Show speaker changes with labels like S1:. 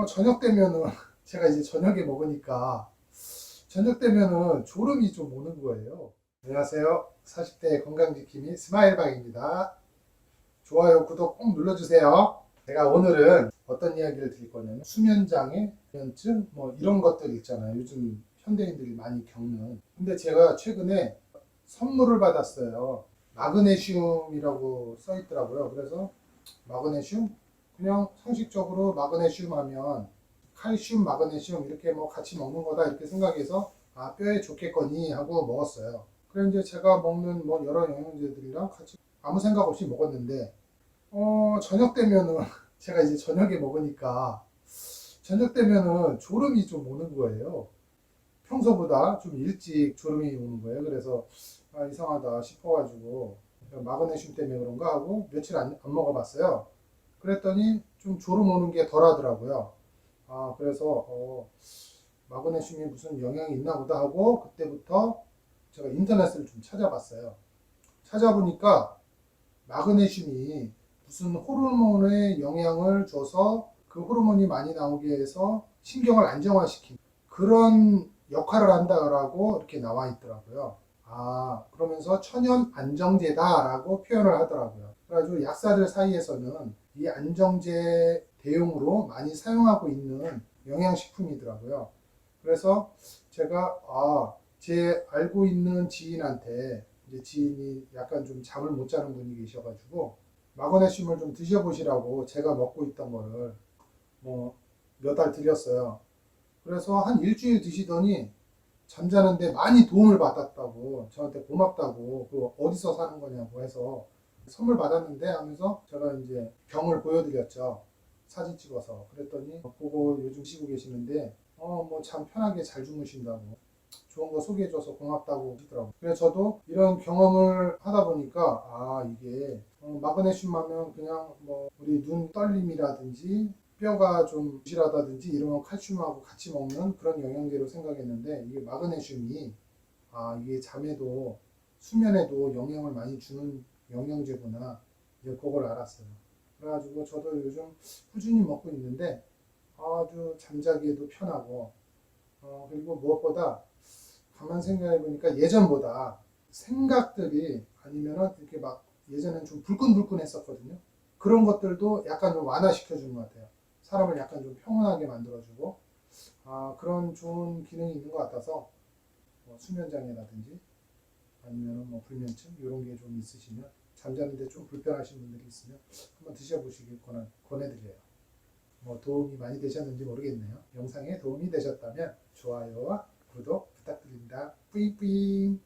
S1: 어, 저녁 되면은 제가 이제 저녁에 먹으니까 저녁 되면은 졸음이 좀 오는 거예요. 안녕하세요. 40대 건강지킴이 스마일방입니다. 좋아요, 구독 꼭 눌러주세요. 제가 오늘은 어떤 이야기를 드릴 거냐면 수면장애, 면증 뭐 이런 것들 있잖아요. 요즘 현대인들이 많이 겪는. 근데 제가 최근에 선물을 받았어요. 마그네슘이라고 써 있더라고요. 그래서 마그네슘 그냥 상식적으로 마그네슘 하면 칼슘, 마그네슘 이렇게 뭐 같이 먹는 거다 이렇게 생각해서 아 뼈에 좋겠거니 하고 먹었어요. 그래 이제 제가 먹는 뭐 여러 영양제들이랑 같이 아무 생각 없이 먹었는데 어 저녁 되면은 제가 이제 저녁에 먹으니까 저녁 되면은 졸음이 좀 오는 거예요. 평소보다 좀 일찍 졸음이 오는 거예요. 그래서 아, 이상하다 싶어가지고 마그네슘 때문에 그런가 하고 며칠 안, 안 먹어봤어요. 그랬더니 좀 졸음 오는 게 덜 하더라고요. 아, 그래서, 어, 마그네슘이 무슨 영향이 있나 보다 하고, 그때부터 제가 인터넷을 좀 찾아봤어요. 찾아보니까, 마그네슘이 무슨 호르몬에 영향을 줘서 그 호르몬이 많이 나오게 해서 신경을 안정화시키는 그런 역할을 한다라고 이렇게 나와 있더라고요. 아, 그러면서 천연 안정제다라고 표현을 하더라고요. 그래가지고 약사들 사이에서는 이 안정제 대용으로 많이 사용하고 있는 영양식품이더라고요. 그래서 제가 아, 제 알고 있는 지인한테 이제 지인이 약간 좀 잠을 못 자는 분이 계셔가지고 마그네슘을 좀 드셔보시라고 제가 먹고 있던 거를 뭐 몇 달 드렸어요. 그래서 한 일주일 드시더니 잠자는데 많이 도움을 받았다고 저한테 고맙다고 그 어디서 사는 거냐고 해서 선물 받았는데 하면서 제가 이제 병을 보여드렸죠. 사진 찍어서. 그랬더니 보고 요즘 쉬고 계시는데 어 뭐 참 편하게 잘 주무신다고. 좋은 거 소개해줘서 고맙다고 하시더라고요. 그래서 저도 이런 경험을 하다 보니까 아 이게 어, 마그네슘 하면 그냥 뭐 우리 눈 떨림이라든지 뼈가 좀 부실하다든지 이런 거 칼슘하고 같이 먹는 그런 영양제로 생각했는데 이게 마그네슘이 아 이게 잠에도 수면에도 영향을 많이 주는 영양제구나 이제 그걸 알았어요. 그래가지고 저도 요즘 꾸준히 먹고 있는데 아주 잠자기에도 편하고 어 그리고 무엇보다 가만 생각해 보니까 예전보다 생각들이 아니면은 이렇게 막 예전엔 좀 불끈불끈했었거든요. 그런 것들도 약간 좀 완화시켜 주는 것 같아요. 사람을 약간 좀 평온하게 만들어주고 아, 그런 좋은 기능이 있는 것 같아서 뭐 수면장애라든지 아니면 뭐 불면증 이런 게 좀 있으시면 잠자는데 좀 불편하신 분들이 있으면 한번 드셔보시길 권하, 권해드려요. 뭐 도움이 많이 되셨는지 모르겠네요. 영상에 도움이 되셨다면 좋아요와 구독 부탁드립니다. 뿌잉뿌잉